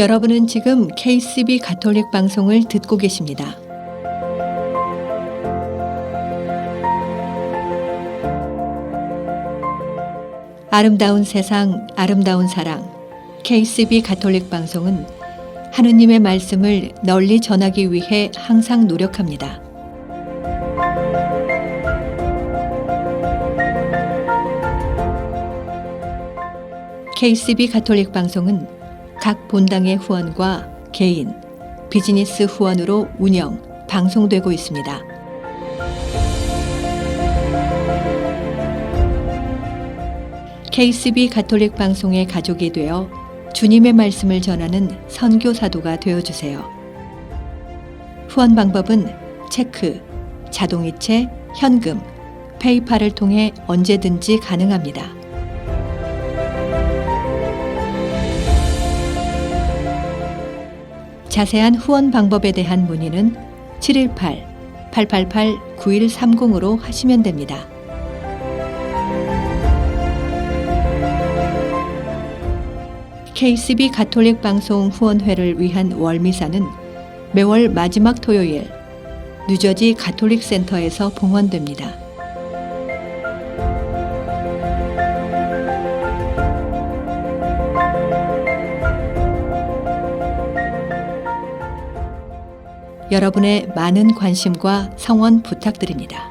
여러분은 지금 KCB 가톨릭 방송을 듣고 계십니다. 아름다운 세상, 아름다운 사랑. KCB 가톨릭 방송은 하느님의 말씀을 널리 전하기 위해 항상 노력합니다. KCB 가톨릭 방송은 각 본당의 후원과 개인, 비즈니스 후원으로 운영, 방송되고 있습니다. KCB 가톨릭 방송의 가족이 되어 주님의 말씀을 전하는 선교사도가 되어 주세요. 후원 방법은 체크, 자동이체, 현금, 페이팔을 통해 언제든지 가능합니다. 자세한 후원 방법에 대한 문의는 718-888-9130으로 하시면 됩니다. KCB 가톨릭 방송 후원회를 위한 월미사는 매월 마지막 토요일 뉴저지 가톨릭 센터에서 봉헌됩니다. 여러분의 많은 관심과 성원 부탁드립니다.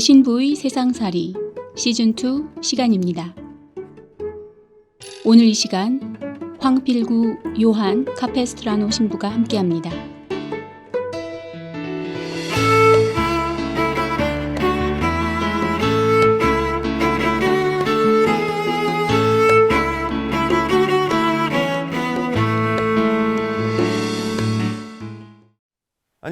내 신부의 세상살이 시즌2 시간입니다. 오늘 이 시간 황필구, 요한, 카페스트라노 신부가 함께합니다.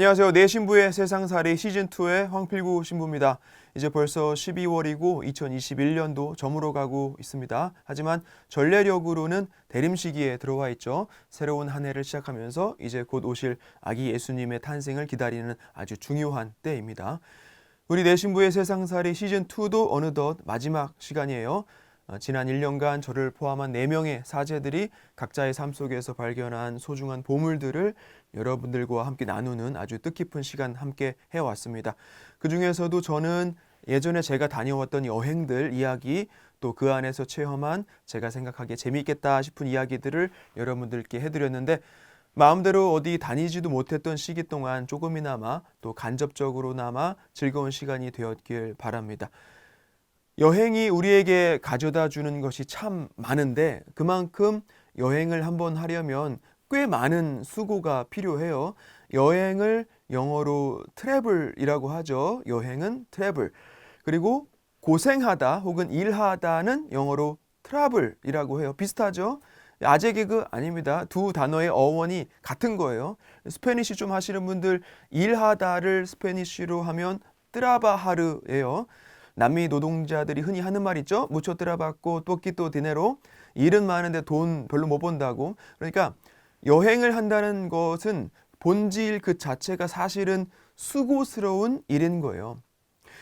안녕하세요. 내 신부의 세상살이 시즌2의 황필구 신부입니다. 이제 벌써 12월이고 2021년도 저물어 가고 있습니다. 하지만 전례력으로는 대림 시기에 들어와 있죠. 새로운 한 해를 시작하면서 이제 곧 오실 아기 예수님의 탄생을 기다리는 아주 중요한 때입니다. 우리 내 신부의 세상살이 시즌2도 어느덧 마지막 시간이에요. 어, 지난 1년간 저를 포함한 4명의 사제들이 각자의 삶 속에서 발견한 소중한 보물들을 여러분들과 함께 나누는 아주 뜻깊은 시간 함께 해왔습니다. 그 중에서도 저는 예전에 제가 다녀왔던 여행들 이야기 또 그 안에서 체험한 제가 생각하기에 재미있겠다 싶은 이야기들을 여러분들께 해드렸는데 마음대로 어디 다니지도 못했던 시기 동안 조금이나마 또 간접적으로나마 즐거운 시간이 되었길 바랍니다. 여행이 우리에게 가져다 주는 것이 참 많은데 그만큼 여행을 한번 하려면 꽤 많은 수고가 필요해요. 여행을 영어로 트래블이라고 하죠. 여행은 트래블. 그리고 고생하다 혹은 일하다는 영어로 트러블이라고 해요. 비슷하죠? 아재 개그 아닙니다. 두 단어의 어원이 같은 거예요. 스페니쉬 좀 하시는 분들 일하다를 스페니쉬로 하면 뜨라바하르예요. 남미 노동자들이 흔히 하는 말 있죠. 무초 뜨라받고 또끼또 디네로 일은 많은데 돈 별로 못 번다고. 그러니까 여행을 한다는 것은 본질 그 자체가 사실은 수고스러운 일인 거예요.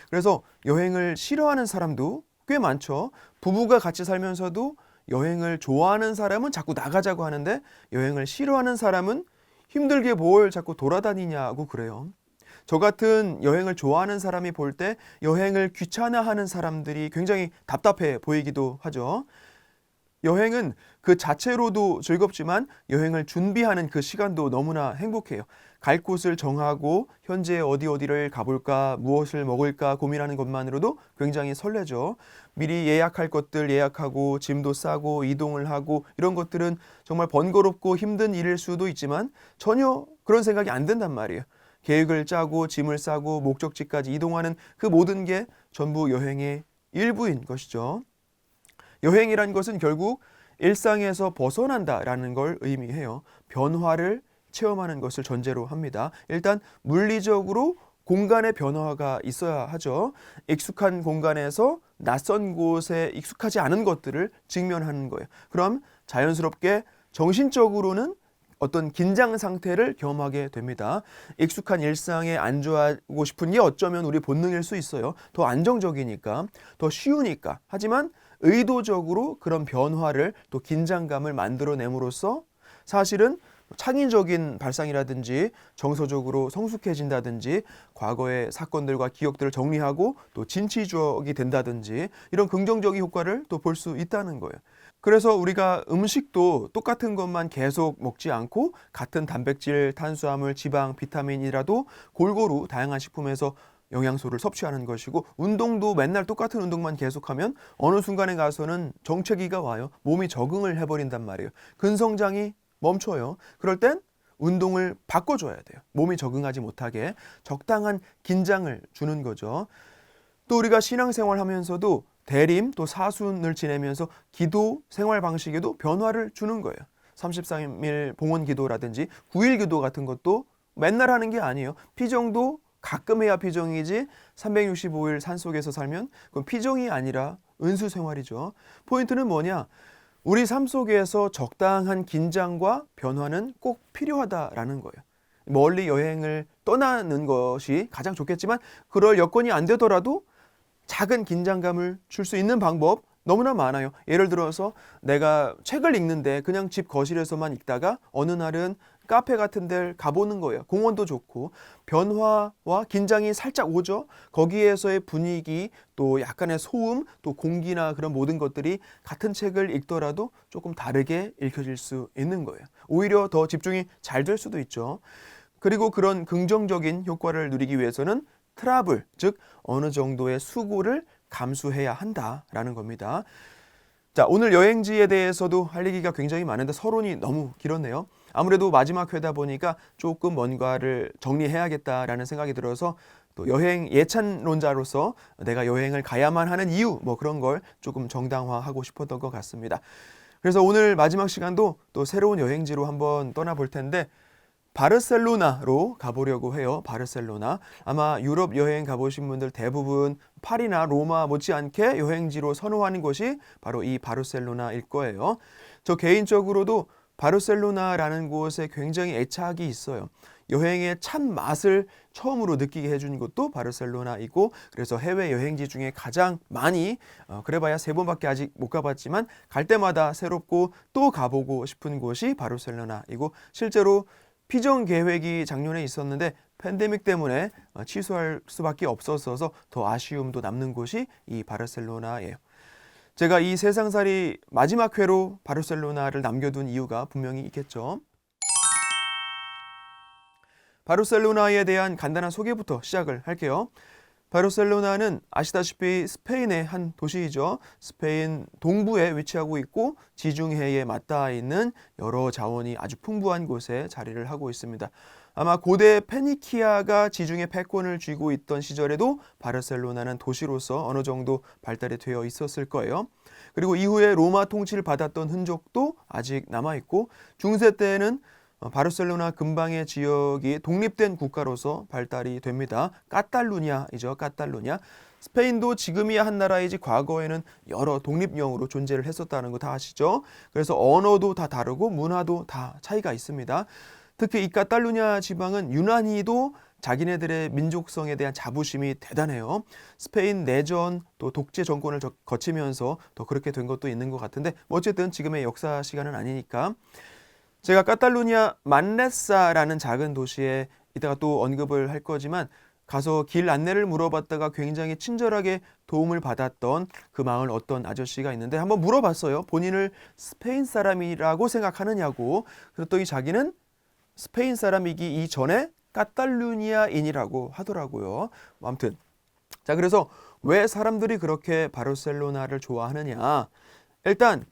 그래서 여행을 싫어하는 사람도 꽤 많죠. 부부가 같이 살면서도 여행을 좋아하는 사람은 자꾸 나가자고 하는데 여행을 싫어하는 사람은 힘들게 뭘 자꾸 돌아다니냐고 그래요. 저 같은 여행을 좋아하는 사람이 볼 때 여행을 귀찮아하는 사람들이 굉장히 답답해 보이기도 하죠. 여행은 그 자체로도 즐겁지만 여행을 준비하는 그 시간도 너무나 행복해요. 갈 곳을 정하고 현재 어디 어디를 가볼까, 무엇을 먹을까 고민하는 것만으로도 굉장히 설레죠. 미리 예약할 것들 예약하고 짐도 싸고 이동을 하고 이런 것들은 정말 번거롭고 힘든 일일 수도 있지만 전혀 그런 생각이 안 든단 말이에요. 계획을 짜고 짐을 싸고 목적지까지 이동하는 그 모든 게 전부 여행의 일부인 것이죠. 여행이란 것은 결국 일상에서 벗어난다라는 걸 의미해요. 변화를 체험하는 것을 전제로 합니다. 일단 물리적으로 공간의 변화가 있어야 하죠. 익숙한 공간에서 낯선 곳에 익숙하지 않은 것들을 직면하는 거예요. 그럼 자연스럽게 정신적으로는 어떤 긴장 상태를 경험하게 됩니다. 익숙한 일상에 안주하고 싶은 게 어쩌면 우리 본능일 수 있어요. 더 안정적이니까, 더 쉬우니까. 하지만 의도적으로 그런 변화를 또 긴장감을 만들어냄으로써 사실은 창의적인 발상이라든지 정서적으로 성숙해진다든지 과거의 사건들과 기억들을 정리하고 또 진취적이 된다든지 이런 긍정적인 효과를 또 볼 수 있다는 거예요. 그래서 우리가 음식도 똑같은 것만 계속 먹지 않고 같은 단백질, 탄수화물, 지방, 비타민이라도 골고루 다양한 식품에서 영양소를 섭취하는 것이고 운동도 맨날 똑같은 운동만 계속하면 어느 순간에 가서는 정체기가 와요. 몸이 적응을 해버린단 말이에요. 근성장이 멈춰요. 그럴 땐 운동을 바꿔줘야 돼요. 몸이 적응하지 못하게 적당한 긴장을 주는 거죠. 또 우리가 신앙생활 하면서도 대림 또 사순을 지내면서 기도 생활 방식에도 변화를 주는 거예요. 33일 봉헌 기도라든지 9일 기도 같은 것도 맨날 하는 게 아니에요. 피정도 가끔 해야 피정이지 365일 산속에서 살면 그건 피정이 아니라 은수 생활이죠. 포인트는 뭐냐? 우리 삶 속에서 적당한 긴장과 변화는 꼭 필요하다라는 거예요. 멀리 여행을 떠나는 것이 가장 좋겠지만 그럴 여건이 안 되더라도 작은 긴장감을 줄 수 있는 방법 너무나 많아요. 예를 들어서 내가 책을 읽는데 그냥 집 거실에서만 읽다가 어느 날은 카페 같은 데를 가보는 거예요. 공원도 좋고 변화와 긴장이 살짝 오죠. 거기에서의 분위기 또 약간의 소음 또 공기나 그런 모든 것들이 같은 책을 읽더라도 조금 다르게 읽혀질 수 있는 거예요. 오히려 더 집중이 잘 될 수도 있죠. 그리고 그런 긍정적인 효과를 누리기 위해서는 트러블, 즉 어느 정도의 수고를 감수해야 한다라는 겁니다. 자, 오늘 여행지에 대해서도 할 얘기가 굉장히 많은데 서론이 너무 길었네요. 아무래도 마지막 회다 보니까 조금 뭔가를 정리해야겠다라는 생각이 들어서 또 여행 예찬론자로서 내가 여행을 가야만 하는 이유 뭐 그런 걸 조금 정당화하고 싶었던 것 같습니다. 그래서 오늘 마지막 시간도 또 새로운 여행지로 한번 떠나볼 텐데 바르셀로나로 가보려고 해요. 바르셀로나. 아마 유럽 여행 가보신 분들 대부분 파리나 로마 못지않게 여행지로 선호하는 곳이 바로 이 바르셀로나일 거예요. 저 개인적으로도 바르셀로나라는 곳에 굉장히 애착이 있어요. 여행의 참 맛을 처음으로 느끼게 해준 곳도 바르셀로나이고 그래서 해외 여행지 중에 가장 많이 어, 그래봐야 세 번밖에 아직 못 가봤지만 갈 때마다 새롭고 또 가보고 싶은 곳이 바르셀로나이고 실제로 피정 계획이 작년에 있었는데 팬데믹 때문에 어, 취소할 수밖에 없었어서 더 아쉬움도 남는 곳이 이 바르셀로나예요. 제가 이 세상살이 마지막 회로 바르셀로나를 남겨둔 이유가 분명히 있겠죠. 바르셀로나에 대한 간단한 소개부터 시작을 할게요. 바르셀로나는 아시다시피 스페인의 한 도시이죠. 스페인 동부에 위치하고 있고 지중해에 맞닿아 있는 여러 자원이 아주 풍부한 곳에 자리를 하고 있습니다. 아마 고대 페니키아가 지중해 패권을 쥐고 있던 시절에도 바르셀로나는 도시로서 어느 정도 발달이 되어 있었을 거예요. 그리고 이후에 로마 통치를 받았던 흔적도 아직 남아 있고 중세 때에는 어, 바르셀로나 근방의 지역이 독립된 국가로서 발달이 됩니다. 까탈루냐이죠. 까탈루냐. 스페인도 지금이야 한 나라이지 과거에는 여러 독립령으로 존재를 했었다는 거 다 아시죠? 그래서 언어도 다 다르고 문화도 다 차이가 있습니다. 특히 이 까탈루냐 지방은 유난히도 자기네들의 민족성에 대한 자부심이 대단해요. 스페인 내전 또 독재 정권을 저- 거치면서 더 그렇게 된 것도 있는 것 같은데 뭐 어쨌든 지금의 역사 시간은 아니니까 제가 까탈루냐 만레사라는 작은 도시에 이따가 또 언급을 할 거지만 가서 길 안내를 물어봤다가 굉장히 친절하게 도움을 받았던 그 마을 어떤 아저씨가 있는데 한번 물어봤어요. 본인을 스페인 사람이라고 생각하느냐고. 그랬더니 자기는 스페인 사람이기 이전에 카탈루니아인이라고 하더라고요. 뭐 아무튼 자 그래서 왜 사람들이 그렇게 바르셀로나를 좋아하느냐? 일단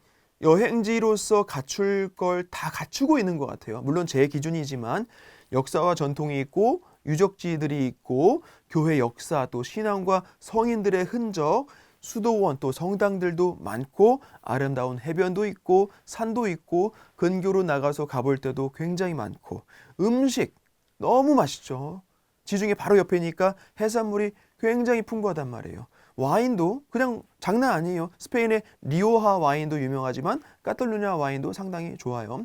여행지로서 갖출 걸 다 갖추고 있는 것 같아요. 물론 제 기준이지만 역사와 전통이 있고 유적지들이 있고 교회 역사 또 신앙과 성인들의 흔적 수도원 또 성당들도 많고 아름다운 해변도 있고 산도 있고 근교로 나가서 가볼 때도 굉장히 많고 음식 너무 맛있죠. 지중해 바로 옆이니까 해산물이 굉장히 풍부하단 말이에요. 와인도 그냥 장난 아니에요. 스페인의 리오하 와인도 유명하지만 카탈루냐 와인도 상당히 좋아요.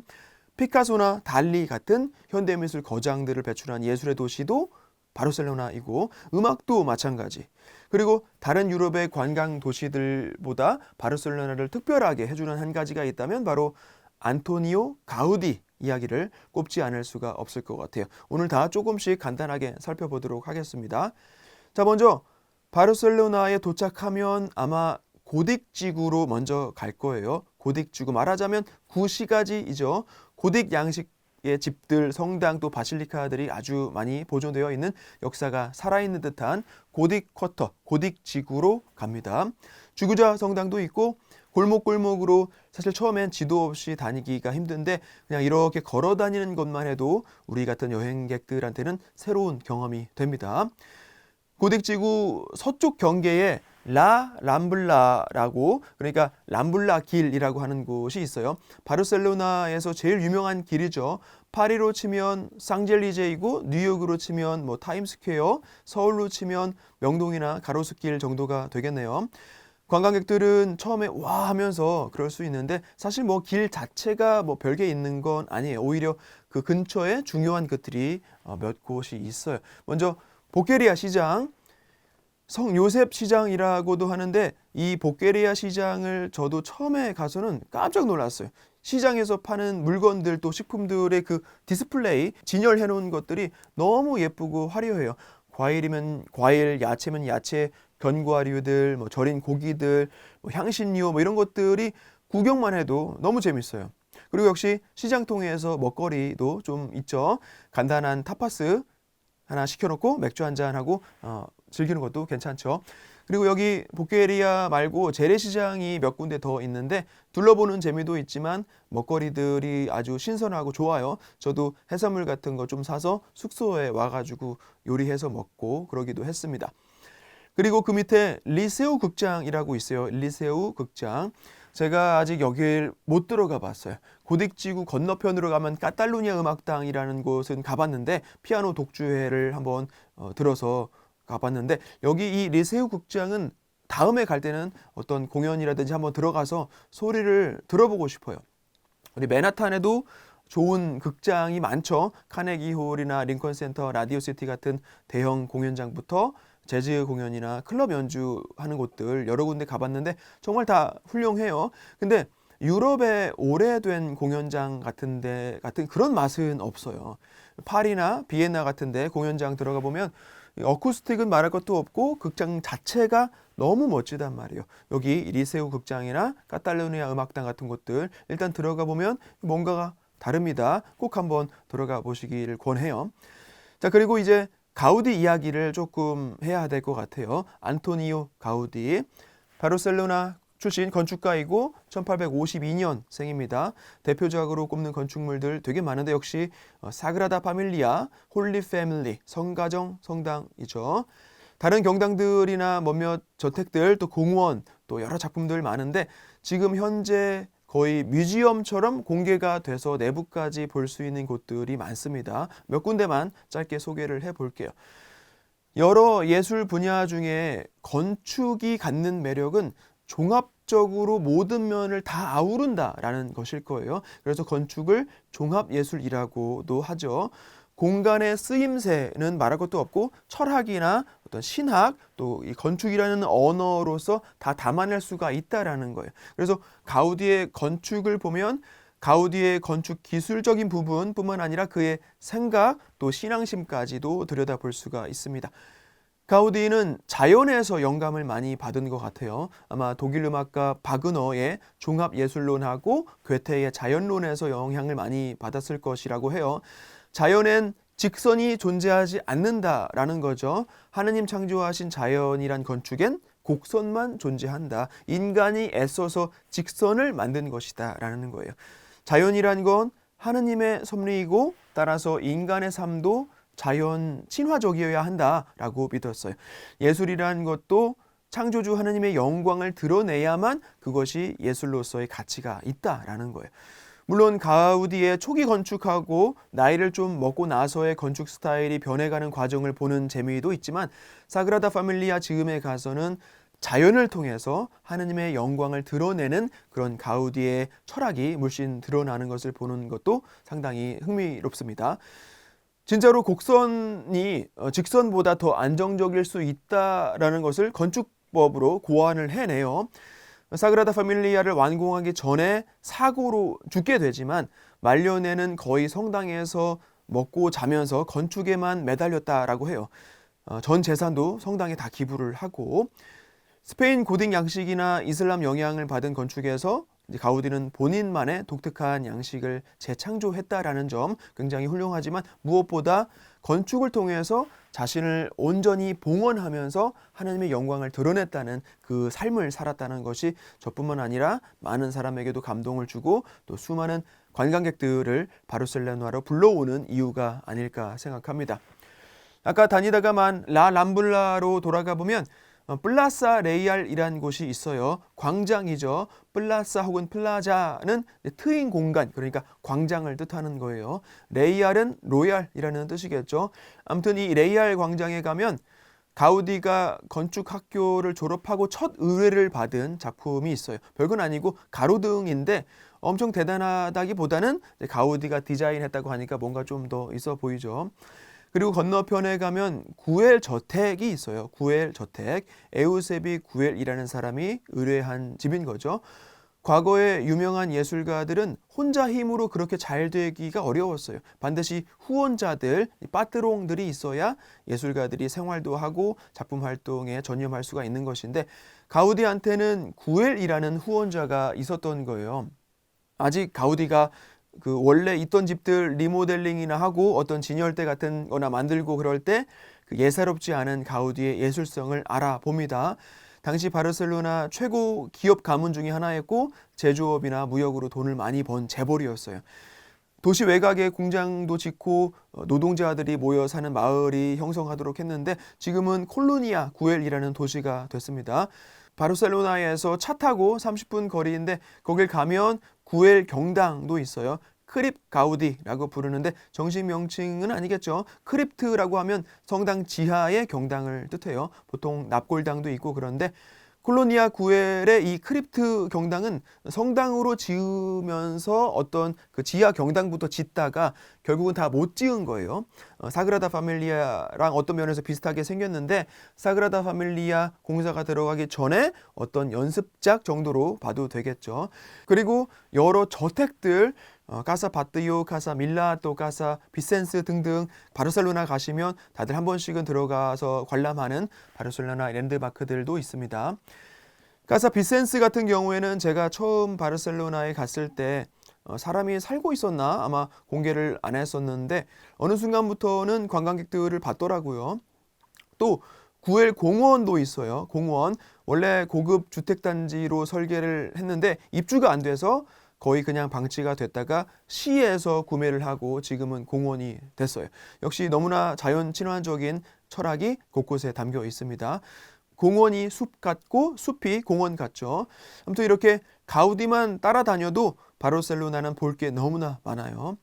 피카소나 달리 같은 현대미술 거장들을 배출한 예술의 도시도 바르셀로나이고 음악도 마찬가지. 그리고 다른 유럽의 관광 도시들보다 바르셀로나를 특별하게 해주는 한 가지가 있다면 바로 안토니오 가우디 이야기를 꼽지 않을 수가 없을 것 같아요. 오늘 다 조금씩 간단하게 살펴보도록 하겠습니다. 자, 먼저 바르셀로나에 도착하면 아마 고딕 지구로 먼저 갈 거예요. 고딕 지구 말하자면 구시가지이죠. 고딕 양식의 집들, 성당 또 바실리카들이 아주 많이 보존되어 있는 역사가 살아있는 듯한 고딕 쿼터, 고딕 지구로 갑니다. 주구자 성당도 있고 골목골목으로 사실 처음엔 지도 없이 다니기가 힘든데 그냥 이렇게 걸어 다니는 것만 해도 우리 같은 여행객들한테는 새로운 경험이 됩니다. 고딕지구 서쪽 경계에 라 람블라라고 그러니까 람블라 길이라고 하는 곳이 있어요. 바르셀로나에서 제일 유명한 길이죠. 파리로 치면 상젤리제이고 뉴욕으로 치면 뭐 타임스퀘어, 서울로 치면 명동이나 가로수길 정도가 되겠네요. 관광객들은 처음에 와 하면서 그럴 수 있는데 사실 뭐 길 자체가 뭐 별게 있는 건 아니에요. 오히려 그 근처에 중요한 것들이 어, 몇 곳이 있어요. 먼저 보케리아 시장, 성 요셉 시장이라고도 하는데 이 보케리아 시장을 저도 처음에 가서는 깜짝 놀랐어요. 시장에서 파는 물건들 또 식품들의 그 디스플레이 진열해 놓은 것들이 너무 예쁘고 화려해요. 과일이면 과일, 야채면 야채, 견과류들, 뭐 절인 고기들, 뭐 향신료 뭐 이런 것들이 구경만 해도 너무 재밌어요. 그리고 역시 시장통에서 먹거리도 좀 있죠. 간단한 타파스 하나 시켜놓고 맥주 한 잔 하고 어, 즐기는 것도 괜찮죠. 그리고 여기 보케리아 말고 재래시장이 몇 군데 더 있는데 둘러보는 재미도 있지만 먹거리들이 아주 신선하고 좋아요. 저도 해산물 같은 거 좀 사서 숙소에 와가지고 요리해서 먹고 그러기도 했습니다. 그리고 그 밑에 리세우 극장이라고 있어요. 리세우 극장. 제가 아직 여길 못 들어가 봤어요. 고딕지구 건너편으로 가면 카탈루니아 음악당이라는 곳은 가봤는데 피아노 독주회를 한번 어, 들어서 가봤는데 여기 이 리세우 극장은 다음에 갈 때는 어떤 공연이라든지 한번 들어가서 소리를 들어보고 싶어요. 우리 맨하탄에도 좋은 극장이 많죠. 카네기 홀이나 링컨 센터, 라디오 시티 같은 대형 공연장부터 재즈 공연이나 클럽 연주하는 곳들 여러 군데 가봤는데 정말 다 훌륭해요. 근데 유럽의 오래된 공연장 같은데 같은 그런 맛은 없어요. 파리나 비엔나 같은데 공연장 들어가 보면 어쿠스틱은 말할 것도 없고 극장 자체가 너무 멋지단 말이에요. 여기 리세우 극장이나 카탈루니아 음악당 같은 곳들 일단 들어가 보면 뭔가가 다릅니다. 꼭 한번 들어가 보시기를 권해요. 자, 그리고 이제 가우디 이야기를 조금 해야 될 것 같아요. 안토니오 가우디. 바르셀로나 출신 건축가이고 1852년 생입니다. 대표적으로 꼽는 건축물들 되게 많은데 역시 어, 사그라다 파밀리아, 홀리 패밀리, 성가정 성당이죠. 다른 경당들이나 몇몇 저택들 또 공원 또 여러 작품들 많은데 지금 현재 거의 뮤지엄처럼 공개가 돼서 내부까지 볼 수 있는 곳들이 많습니다. 몇 군데만 짧게 소개를 해 볼게요. 여러 예술 분야 중에 건축이 갖는 매력은 종합적으로 모든 면을 다 아우른다라는 것일 거예요. 그래서 건축을 종합예술이라고도 하죠. 공간의 쓰임새는 말할 것도 없고 철학이나 어떤 신학 또 이 건축이라는 언어로서 다 담아낼 수가 있다라는 거예요. 그래서 가우디의 건축을 보면 가우디의 건축 기술적인 부분뿐만 아니라 그의 생각 또 신앙심까지도 들여다볼 수가 있습니다. 가우디는 자연에서 영감을 많이 받은 것 같아요. 아마 독일 음악가 바그너의 종합 예술론하고 괴테의 자연론에서 영향을 많이 받았을 것이라고 해요. 자연엔 직선이 존재하지 않는다라는 거죠. 하느님 창조하신 자연이란 건축엔 곡선만 존재한다. 인간이 애써서 직선을 만든 것이다라는 거예요. 자연이란 건 하느님의 섭리이고 따라서 인간의 삶도 자연 친화적이어야 한다라고 믿었어요. 예술이란 것도 창조주 하느님의 영광을 드러내야만 그것이 예술로서의 가치가 있다라는 거예요. 물론 가우디의 초기 건축하고 나이를 좀 먹고 나서의 건축 스타일이 변해가는 과정을 보는 재미도 있지만 사그라다 파밀리아 즈음에 가서는 자연을 통해서 하느님의 영광을 드러내는 그런 가우디의 철학이 물씬 드러나는 것을 보는 것도 상당히 흥미롭습니다. 진짜로 곡선이 어, 직선보다 더 안정적일 수 있다라는 것을 건축법으로 고안을 해내요. 사그라다 파밀리아를 완공하기 전에 사고로 죽게 되지만 말년에는 거의 성당에서 먹고 자면서 건축에만 매달렸다라고 해요. 어, 전 재산도 성당에 다 기부를 하고 스페인 고딕 양식이나 이슬람 영향을 받은 건축에서 가우디는 본인만의 독특한 양식을 재창조했다라는 점 굉장히 훌륭하지만 무엇보다 건축을 통해서 자신을 온전히 봉헌하면서 하나님의 영광을 드러냈다는 그 삶을 살았다는 것이 저뿐만 아니라 많은 사람에게도 감동을 주고 또 수많은 관광객들을 바르셀로나로 불러오는 이유가 아닐까 생각합니다. 아까 다니다가만 라 람블라로 돌아가 보면 어, 플라사 레이알이라는 곳이 있어요. 광장이죠. 플라사 혹은 플라자는 트인 공간, 그러니까 광장을 뜻하는 거예요. 레이알은 로얄이라는 뜻이겠죠. 아무튼 이 레이알 광장에 가면 가우디가 건축 학교를 졸업하고 첫 의뢰를 받은 작품이 있어요. 별건 아니고 가로등인데 엄청 대단하다기보다는 가우디가 디자인했다고 하니까 뭔가 좀 더 있어 보이죠. 그리고 건너편에 가면 구엘 저택이 있어요. 구엘 저택. 에우세비 구엘이라는 사람이 의뢰한 집인 거죠. 과거에 유명한 예술가들은 혼자 힘으로 그렇게 잘 되기가 어려웠어요. 반드시 후원자들, 빠뜨롱들이 있어야 예술가들이 생활도 하고 작품 활동에 전념할 수가 있는 것인데 가우디한테는 구엘이라는 후원자가 있었던 거예요. 아직 가우디가 그 원래 있던 집들 리모델링이나 하고 어떤 진열대 같은 거나 만들고 그럴 때 그 예사롭지 않은 가우디의 예술성을 알아봅니다. 당시 바르셀로나 최고 기업 가문 중에 하나였고 제조업이나 무역으로 돈을 많이 번 재벌이었어요. 도시 외곽에 공장도 짓고 어, 노동자들이 모여 사는 마을이 형성하도록 했는데 지금은 콜로니아 구엘이라는 도시가 됐습니다. 바르셀로나에서 차 타고 30분 거리인데 거길 가면 구엘 경당도 있어요. 크립 가우디라고 부르는데 정식 명칭은 아니겠죠. 크립트라고 하면 성당 지하의 경당을 뜻해요. 보통 납골당도 있고 그런데 콜로니아 구엘의 이 크립트 경당은 성당으로 지으면서 어떤 그 지하 경당부터 짓다가 결국은 다 못 지은 거예요. 어, 사그라다 파밀리아랑 어떤 면에서 비슷하게 생겼는데 사그라다 파밀리아 공사가 들어가기 전에 어떤 연습작 정도로 봐도 되겠죠. 그리고 여러 저택들 어, 카사 바뜨요, 카사 밀라, 또 카사 비센스 등등 바르셀로나 가시면 다들 한 번씩은 들어가서 관람하는 바르셀로나 랜드마크들도 있습니다. 카사 비센스 같은 경우에는 제가 처음 바르셀로나에 갔을 때 어, 사람이 살고 있었나 아마 공개를 안 했었는데 어느 순간부터는 관광객들을 봤더라고요. 또 구엘 공원도 있어요. 공원 원래 고급 주택 단지로 설계를 했는데 입주가 안 돼서 거의 그냥 방치가 됐다가 시에서 구매를 하고 지금은 공원이 됐어요. 역시 너무나 자연 친화적인 철학이 곳곳에 담겨 있습니다. 공원이 숲 같고 숲이 공원 같죠. 아무튼 이렇게 가우디만 따라다녀도 바르셀로나는 볼 게 너무나 많아요.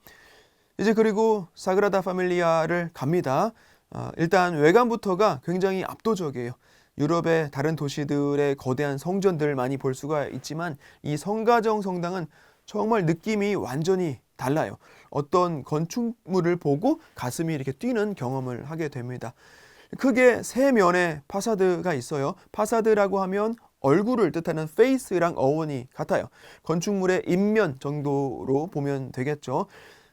이제 그리고 사그라다 파밀리아를 갑니다. 아, 일단 외관부터가 굉장히 압도적이에요. 유럽의 다른 도시들의 거대한 성전들 많이 볼 수가 있지만 이 성가정 성당은 정말 느낌이 완전히 달라요. 어떤 건축물을 보고 가슴이 이렇게 뛰는 경험을 하게 됩니다. 크게 세 면의 파사드가 있어요. 파사드라고 하면 얼굴을 뜻하는 face랑 어원이 같아요. 건축물의 인면 정도로 보면 되겠죠.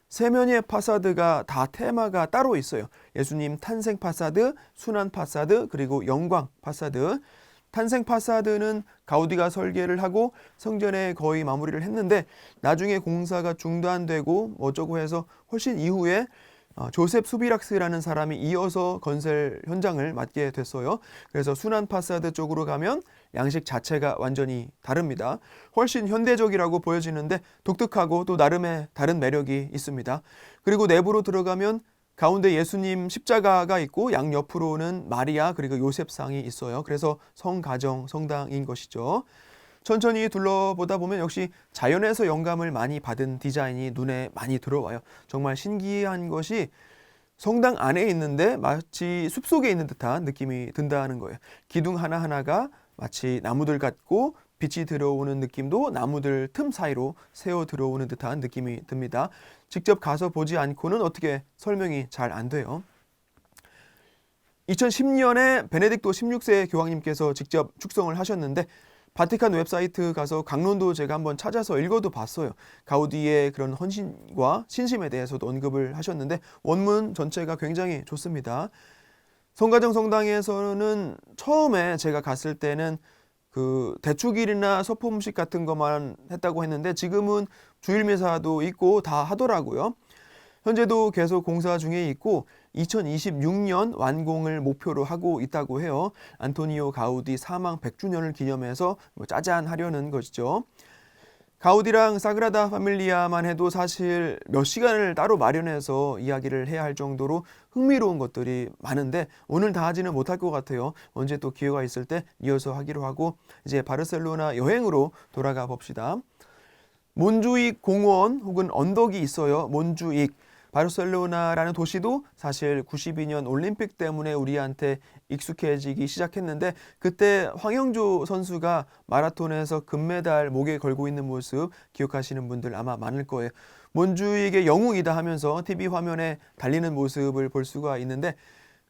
세 면의 파사드가 다 테마가 따로 있어요. 예수님 탄생 파사드, 순환 파사드, 그리고 영광 파사드. 탄생 파사드는 가우디가 설계를 하고 성전에 거의 마무리를 했는데 나중에 공사가 중단되고 어쩌고 해서 훨씬 이후에 어, 조셉 수비락스라는 사람이 이어서 건설 현장을 맡게 됐어요. 그래서 순환 파사드 쪽으로 가면 양식 자체가 완전히 다릅니다. 훨씬 현대적이라고 보여지는데 독특하고 또 나름의 다른 매력이 있습니다. 그리고 내부로 들어가면 가운데 예수님 십자가가 있고 양 옆으로는 마리아 그리고 요셉상이 있어요. 그래서 성가정 성당인 것이죠. 천천히 둘러보다 보면 역시 자연에서 영감을 많이 받은 디자인이 눈에 많이 들어와요. 정말 신기한 것이 성당 안에 있는데 마치 숲속에 있는 듯한 느낌이 든다는 거예요. 기둥 하나하나가 마치 나무들 같고 빛이 들어오는 느낌도 나무들 틈 사이로 새어 들어오는 듯한 느낌이 듭니다. 직접 가서 보지 않고는 어떻게 설명이 잘 안 돼요. 2010년에 베네딕토 16세 교황님께서 직접 축성을 하셨는데 바티칸 웹사이트 가서 강론도 제가 한번 찾아서 읽어도 봤어요. 가우디의 그런 헌신과 신심에 대해서도 언급을 하셨는데 원문 전체가 굉장히 좋습니다. 성가정 성당에서는 처음에 제가 갔을 때는 그 대축일이나 서품식 같은 것만 했다고 했는데 지금은 주일 미사도 있고 다 하더라고요. 현재도 계속 공사 중에 있고 2026년 완공을 목표로 하고 있다고 해요. 안토니오 가우디 사망 100주년을 기념해서 뭐 짜잔 하려는 것이죠. 가우디랑 사그라다 파밀리아만 해도 사실 몇 시간을 따로 마련해서 이야기를 해야 할 정도로 흥미로운 것들이 많은데 오늘 다 하지는 못할 것 같아요. 언제 또 기회가 있을 때 이어서 하기로 하고 이제 바르셀로나 여행으로 돌아가 봅시다. 몬주익 공원 혹은 언덕이 있어요. 몬주익. 바르셀로나라는 도시도 사실 92년 올림픽 때문에 우리한테 익숙해지기 시작했는데 그때 황영조 선수가 마라톤에서 금메달 목에 걸고 있는 모습 기억하시는 분들 아마 많을 거예요. 몬주익의 영웅이다 하면서 TV 화면에 달리는 모습을 볼 수가 있는데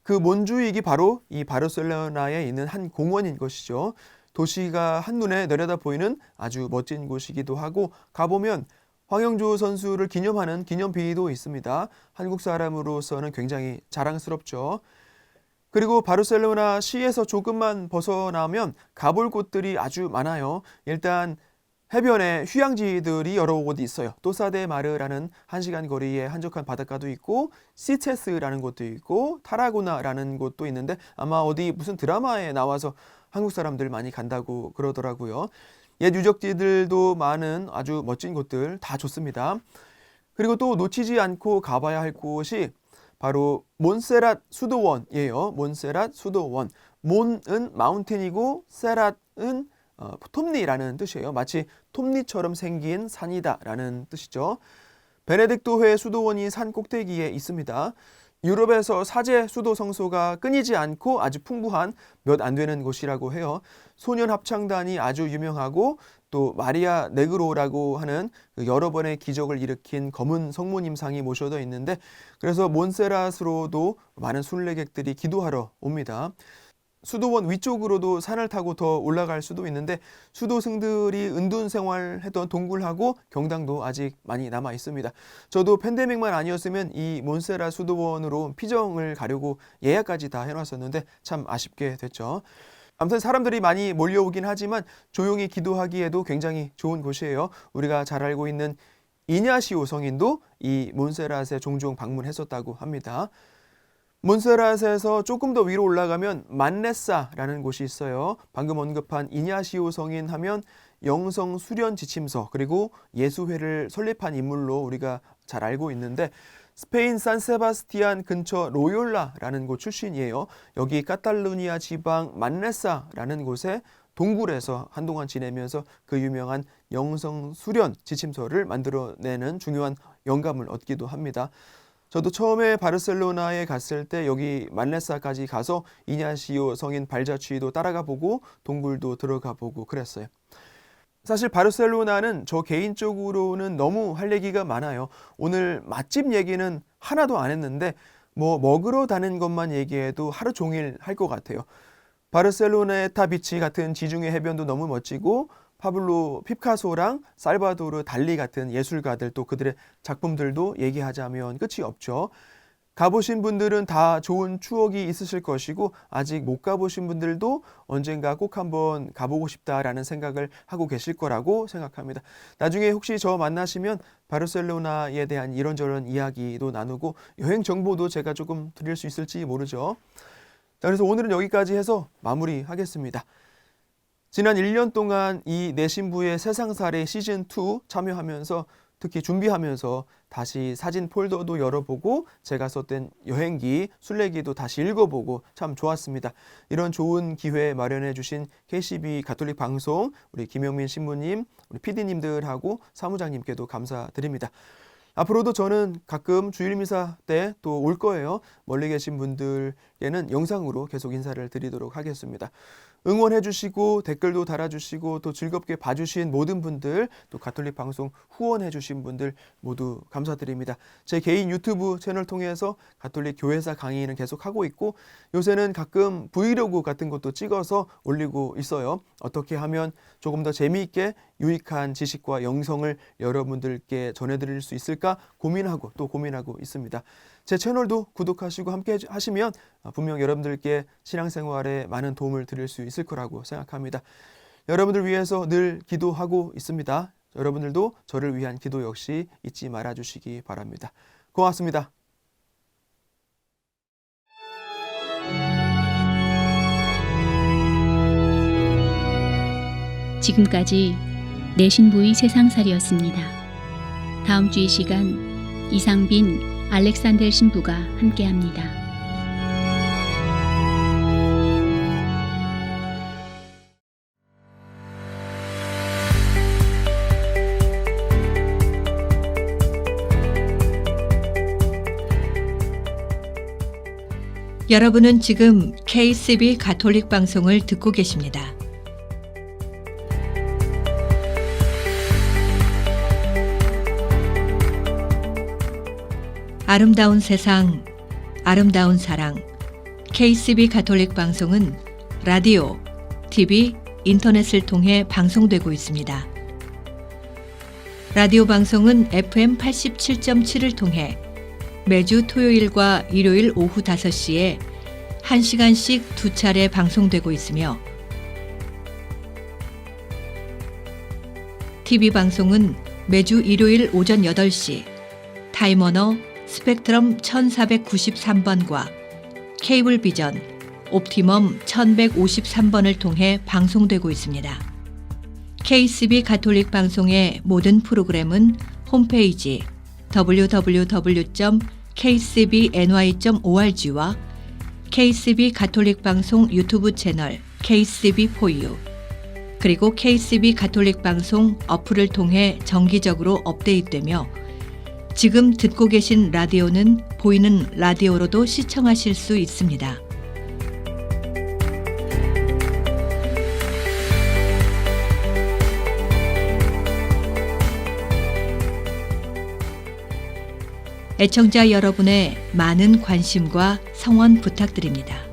그 몬주익이 바로 이 바르셀로나에 있는 한 공원인 것이죠. 도시가 한눈에 내려다 보이는 아주 멋진 곳이기도 하고 가보면 황영조 선수를 기념하는 기념비도 있습니다. 한국 사람으로서는 굉장히 자랑스럽죠. 그리고 바르셀로나 시에서 조금만 벗어나면 가볼 곳들이 아주 많아요. 일단 해변에 휴양지들이 여러 곳이 있어요. 또사데 마르라는 한시간 거리의 한적한 바닷가도 있고 시체스라는 곳도 있고 타라고나라는 곳도 있는데 아마 어디 무슨 드라마에 나와서 한국 사람들 많이 간다고 그러더라고요. 옛 유적지들도 많은 아주 멋진 곳들 다 좋습니다. 그리고 또 놓치지 않고 가봐야 할 곳이 바로 몬세랏 수도원이에요. 몬세랏 수도원. 몬은 마운틴이고 세랏은 어, 톱니라는 뜻이에요. 마치 톱니처럼 생긴 산이다라는 뜻이죠. 베네딕토회 수도원이 산 꼭대기에 있습니다. 유럽에서 사제 수도 성소가 끊이지 않고 아주 풍부한 몇 안 되는 곳이라고 해요. 소년 합창단이 아주 유명하고 또 마리아 네그로라고 하는 그 여러 번의 기적을 일으킨 검은 성모님상이 모셔져 있는데 그래서 몬세라스로도 많은 순례객들이 기도하러 옵니다. 수도원 위쪽으로도 산을 타고 더 올라갈 수도 있는데 수도승들이 은둔 생활했던 동굴하고 경당도 아직 많이 남아 있습니다. 저도 팬데믹만 아니었으면 이 몬세라 수도원으로 피정을 가려고 예약까지 다 해놨었는데 참 아쉽게 됐죠. 아무튼 사람들이 많이 몰려오긴 하지만 조용히 기도하기에도 굉장히 좋은 곳이에요. 우리가 잘 알고 있는 이냐시오 성인도 이 몬세라에 종종 방문했었다고 합니다. 몬세라스에서 조금 더 위로 올라가면 만네사라는 곳이 있어요. 방금 언급한 이냐시오 성인 하면 영성 수련 지침서 그리고 예수회를 설립한 인물로 우리가 잘 알고 있는데 스페인 산세바스티안 근처 로욜라라는 곳 출신이에요. 여기 카탈루니아 지방 만네사라는 곳에 동굴에서 한동안 지내면서 그 유명한 영성 수련 지침서를 만들어내는 중요한 영감을 얻기도 합니다. 저도 처음에 바르셀로나에 갔을 때 여기 만레사까지 가서 이냐시오 성인 발자취도 따라가 보고 동굴도 들어가 보고 그랬어요. 사실 바르셀로나는 저 개인적으로는 너무 할 얘기가 많아요. 오늘 맛집 얘기는 하나도 안 했는데 뭐 먹으러 다는 것만 얘기해도 하루 종일 할 것 같아요. 바르셀로나의 타비치 같은 지중해 해변도 너무 멋지고 파블로 피카소랑 살바도르 달리 같은 예술가들 또 그들의 작품들도 얘기하자면 끝이 없죠. 가보신 분들은 다 좋은 추억이 있으실 것이고 아직 못 가보신 분들도 언젠가 꼭 한번 가보고 싶다라는 생각을 하고 계실 거라고 생각합니다. 나중에 혹시 저 만나시면 바르셀로나에 대한 이런저런 이야기도 나누고 여행 정보도 제가 조금 드릴 수 있을지 모르죠. 자, 그래서 오늘은 여기까지 해서 마무리하겠습니다. 지난 1년 동안 이 내신부의 세상살이 시즌2 참여하면서 특히 준비하면서 다시 사진 폴더도 열어보고 제가 썼던 여행기, 순례기도 다시 읽어보고 참 좋았습니다. 이런 좋은 기회 마련해 주신 KCB 가톨릭 방송 우리 김영민 신부님, 우리 PD님들하고 사무장님께도 감사드립니다. 앞으로도 저는 가끔 주일 미사 때 또 올 거예요. 멀리 계신 분들께는 영상으로 계속 인사를 드리도록 하겠습니다. 응원해 주시고 댓글도 달아 주시고 또 즐겁게 봐 주신 모든 분들 또 가톨릭 방송 후원해 주신 분들 모두 감사드립니다. 제 개인 유튜브 채널 통해서 가톨릭 교회사 강의는 계속 하고 있고 요새는 가끔 브이로그 같은 것도 찍어서 올리고 있어요. 어떻게 하면 조금 더 재미있게 유익한 지식과 영성을 여러분들께 전해 드릴 수 있을까 고민하고 또 고민하고 있습니다. 제 채널도 구독하시고 함께 하시면 분명 여러분들께 신앙생활에 많은 도움을 드릴 수 있을 거라고 생각합니다. 여러분들 위해서 늘 기도하고 있습니다. 여러분들도 저를 위한 기도 역시 잊지 말아 주시기 바랍니다. 고맙습니다. 지금까지 내신부의 세상살이었습니다. 다음 주 이 시간 이상빈, 알렉산델 신부가 함께합니다. 여러분은 지금 KCB 가톨릭 방송을 듣고 계십니다. 아름다운 세상, 아름다운 사랑. KCB 가톨릭 방송은 라디오, TV, 인터넷을 통해 방송되고 있습니다. 라디오 방송은 FM 87.7을 통해 매주 토요일과 일요일 오후 5시에 1시간씩 두 차례 방송되고 있으며 TV 방송은 매주 일요일 오전 8시 타임워너 스펙트럼 1493번과 케이블 비전 옵티멈 1153번을 통해 방송되고 있습니다. KCB 가톨릭 방송의 모든 프로그램은 홈페이지 www.kcbny.org와 KCB 가톨릭 방송 유튜브 채널 KCB4U 그리고 KCB 가톨릭 방송 어플을 통해 정기적으로 업데이트되며 지금 듣고 계신 라디오는 보이는 라디오로도 시청하실 수 있습니다. 애청자 여러분의 많은 관심과 성원 부탁드립니다.